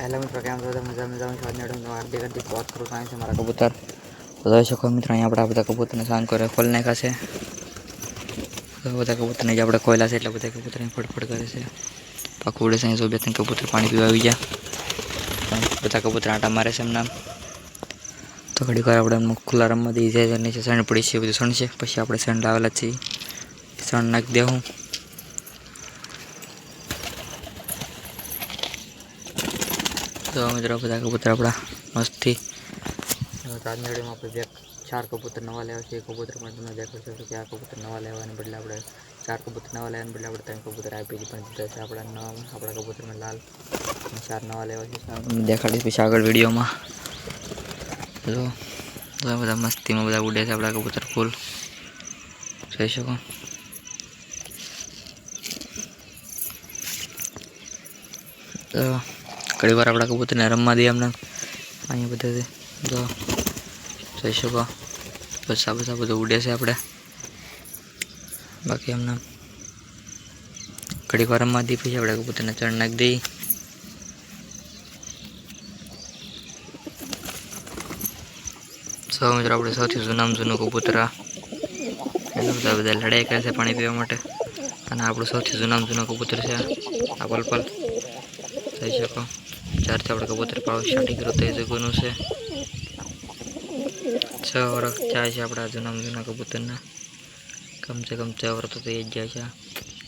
Hello મિત્રો કેમ છો મજા મજામાં છો કરું છું મારા કબૂતર. તો શકો મિત્રો, અહીંયા આપણે બધા કબૂતરને શાંત કરે, ખોલ નાખ્યા છે. બધા કબૂતરને જે આપણે ખોલ્યા છે, એટલે બધા કબૂતર ફટફટ કરે છે. પાકું ઉડે અહીં બે ત્રણ કબૂતર પાણી પીવા આવી ગયા. બધા કબૂતર આંટા મારે છે એમના. તો ઘડીક વાર આપણે ખુલ્લા રમવા દઈ જાય નીચે સણ પડી છે બધું સણ છે. પછી આપણે સણ લાવેલા છીએ. સણ નાખી દેવું તો મિત્રો બધા કબૂતર આપણા મસ્તથી ચાંદડીમાં આપણે બે ચાર કબૂતર નવા લેવા છે એ કબૂતરમાં તમે દેખો છો કે આ કબૂતર નવા લેવાને બદલે આપણે ચાર કબૂતર નવા લેવાને બદલે આપણે ત્રણ કબૂતર આપી પણ દીધા છે આપણા નવા આપણા કબૂતરમાં લાલ અને ચાર નવા લેવા છે તમને દેખાડીશ પછી આગળ વિડીયોમાં તો તો આ બધા મસ્તીમાં બધા ઉડે છે આપણા કબૂતર ફૂલ જોઈ શકો તો ઘણી વાર આપણા કબૂતરને રમવા દઈએ અમને અહીંયા બધા જો, જોઈ શકો. બસા બસા બધું ઉડે છે આપણે. બાકી એમને ઘડીક વાર રમવા દઈએ પછી આપણે કબૂતરને ચણ નાખી દઈએ સો મિત્રો, આપણે સૌથી જૂનામાં જૂનું કબૂતર આ. બધા બધા લડાઈ કરે છે પાણી પીવા માટે. અને આપણું સૌથી જૂનામાં જૂનું કબૂતર છે આ. પલપલ થઈ શકો ચારથી આપણે કબૂતર પાડો સ્ટાર્ટિંગ કર્યું તો એ જગ્યાનું છે છ વર્ષ જાય છે આપણા જૂનામાં જૂના કબૂતરના કમસે કમ છ વર્ષ તો એ જ જાય છે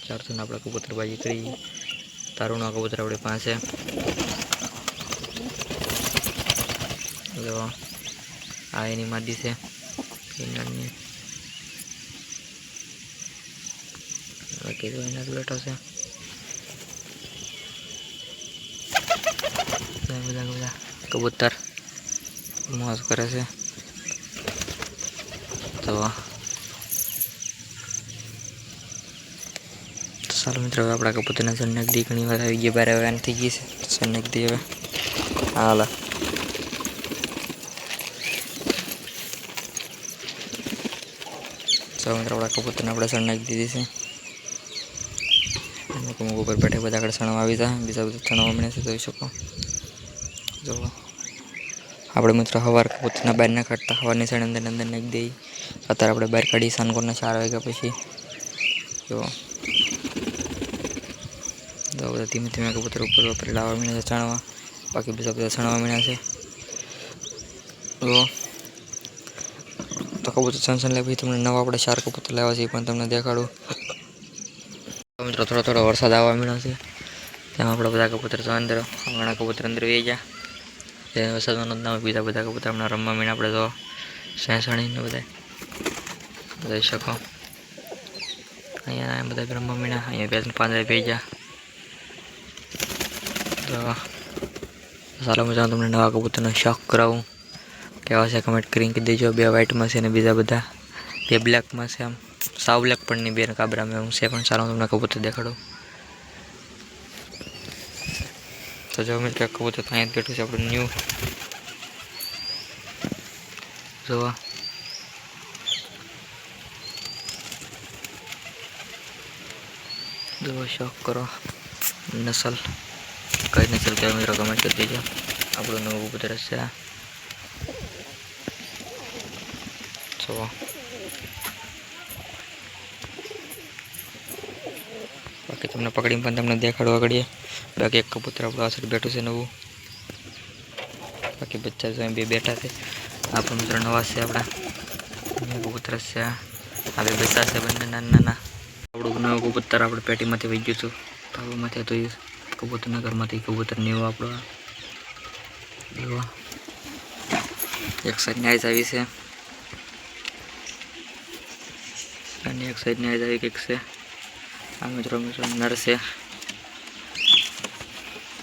ચારથી આપણે કબૂતરબાજી કરી તારુંના કબૂતર આપણી પાસે જો આ એની માદી છે ફિનલની બાકી તો એના જ બેઠો છે તો બધા બધા. કબૂતર મોજ કરે છે. તો ચાલો મિત્રો, હવે આપણા કબૂતરના સન્નગદી ઘણી વાર આવી ગયા, બાર એમ થઈ ગઈ છે. સન્નગદી હવે. હાલા. ચાલો મિત્રો, આપણા કબૂતરને આપણે સણ નાખી દીધી છે. અમુક અમુક ઉપર બેઠે બધા આગળ સણવા આવી જાય બીજા બધા સણવા મળે છે જોઈ શકો. જો આપણે મિત્રો સવાર પોતાના બહાર ના કાઢતા સવારની સણ અંદર અંદર નાખી દઈએ. અત્યારે આપણે બહાર કાઢી સાનકોરના ચાર વાગ્યા પછી. જો તો બધા ધીમે ધીમે કબૂતર ઉપર ઉપર લાવવા છે, ચણવા. બાકી બીજા બધા ચણવા મળ્યા છે. તો તો કબૂતર સનસન લે પછી તમને નવા આપણે ચાર કબૂતર લાવ્યા છે પણ તમને દેખાડું. મિત્રો થોડો થોડો વરસાદ આવવા મળ્યો છે. તેમાં આપણે બધા કબૂતર તો અંદર, ઘણા કબૂતર અંદર વહી ગયા. તે વરસાદનો નામ બીજા બધા કબૂતર હમણાં રમવા મીને આપણે તો સેસણીને બધા જોઈ શકો. અહીંયા બધા રમવા મીના અહીંયા બે ત્રણ પાંદડા પી ગયા. તો સારા મજા તમને નવા કબૂતરનો શોખ કરાવું. કેવા છે કમેન્ટ કરીને કહી દેજો, બે વ્હાઇટમાં છે અને બીજા બધા. બે બ્લેકમાં છે આમ. સાવ બ્લેક પણ નહીં, બે કાબરામાં હું છે, પણ સારું તમને કબૂતર દેખાડું. તો જો મિત્ર તો અહીંયા જ બેઠું છે, આપણું ન્યૂ જોવા. જોવા શોખ કરો. નસલ. કઈ નસલ કહેવાય મિત્રો કમેન્ટ કરી દેજો. આપણું નવું કબૂતર છે જોવા. બાકી તમને પકડીને પણ તમને દેખાડવા કરીએ બાકી એક કબૂતર આપણું આ સાઈડ બેઠું છે નવું. બાકી બચ્ચા જો બે બેઠા છે. આ પણ મિત્રો નવા છે આપણા. કબૂતર છે આ. બે બચ્ચા છે બંને નાના નાના. આપણું નવું કબૂતર આપણે પેટીમાંથી વહી ગયું હતું પાવામાંથી હતું કબૂતરના ઘરમાંથી કબૂતર નેવું આપણો એવો એક સાઈડ નાઈઝ આવી છે. અને એક સાઈડ નાઈઝ આવી કંઈક છે. આ મિત્રો મિત્રો નર છે.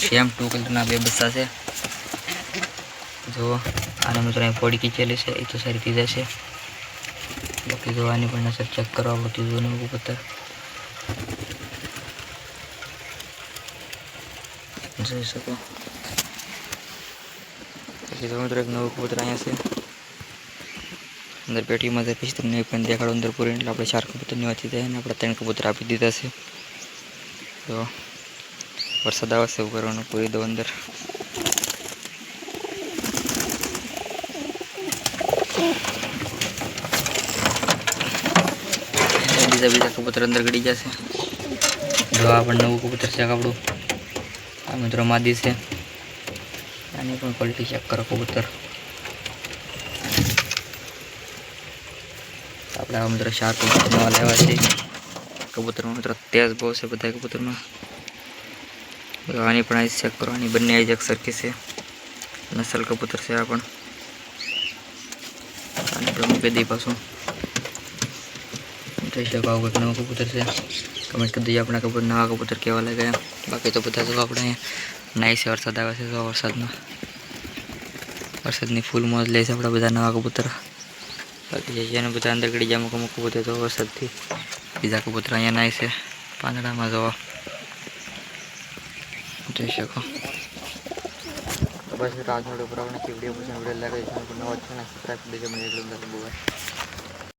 સેમ ટુ કલરના બે બસ્સા છે જો આને મિત્રો અહીં પોડી ખીચેલી છે એ તો સારી થઈ જશે બાકી જો આની પણ નસર ચેક કરો આપણું ત્રીજું નવું કબૂતર જોઈ શકો પછી તો મિત્રો એક નવું કબૂતર અહીંયા છે અંદર પેટીમાં છે પછી તમને એ પણ દેખાડો અંદર પૂરી એટલે આપણે ચાર કબૂતરની વાંચી જાય અને આપણે ત્રણ કબૂતર આપી દીધા છે તો વરસાદ આવે છે એવું કરવાનું પૂરી દો અંદર બીજા બીજા કબૂતર અંદર ગળી જશે જો આ પણ નવું કબૂતર છે આપણું આ મિત્રો માદી છે આની પણ ક્વોલિટી ચેક કરો કબૂતર આપણે આ મિત્રો ચાર કબૂતર નવા લેવા છે કબૂતરમાં મિત્રો તેજ બહુ છે બધા કબૂતરમાં જો આની પણ આઈસ ચેક કરો આની બંને આઈસ એક સરખી છે નસલ કબૂતર છે આ પણ આને આપણે મૂકી દઈએ પાછું જોઈ શકો આવું કંઈક નવું કબૂતર છે કમેન્ટ કરી દઈએ આપણા કબૂતર નવા કબૂતર કેવા લાગ્યા બાકી તો બધા જો આપણે નાઈ છે વરસાદ આવે છે તો વરસાદનો વરસાદની ફૂલ મોજ લે છે આપણા બધા નવા કબૂતર બાકી જે જેને બધા અંદર ગળી જાય અમુક અમુક કબૂતર તો વરસાદથી બીજા કબૂતર અહીંયા નાય છે પાંદડામાં જોવા જોઈ શકો. તો બસ આજનો વીડિયો પર આપણે વીડિયો લાગે છે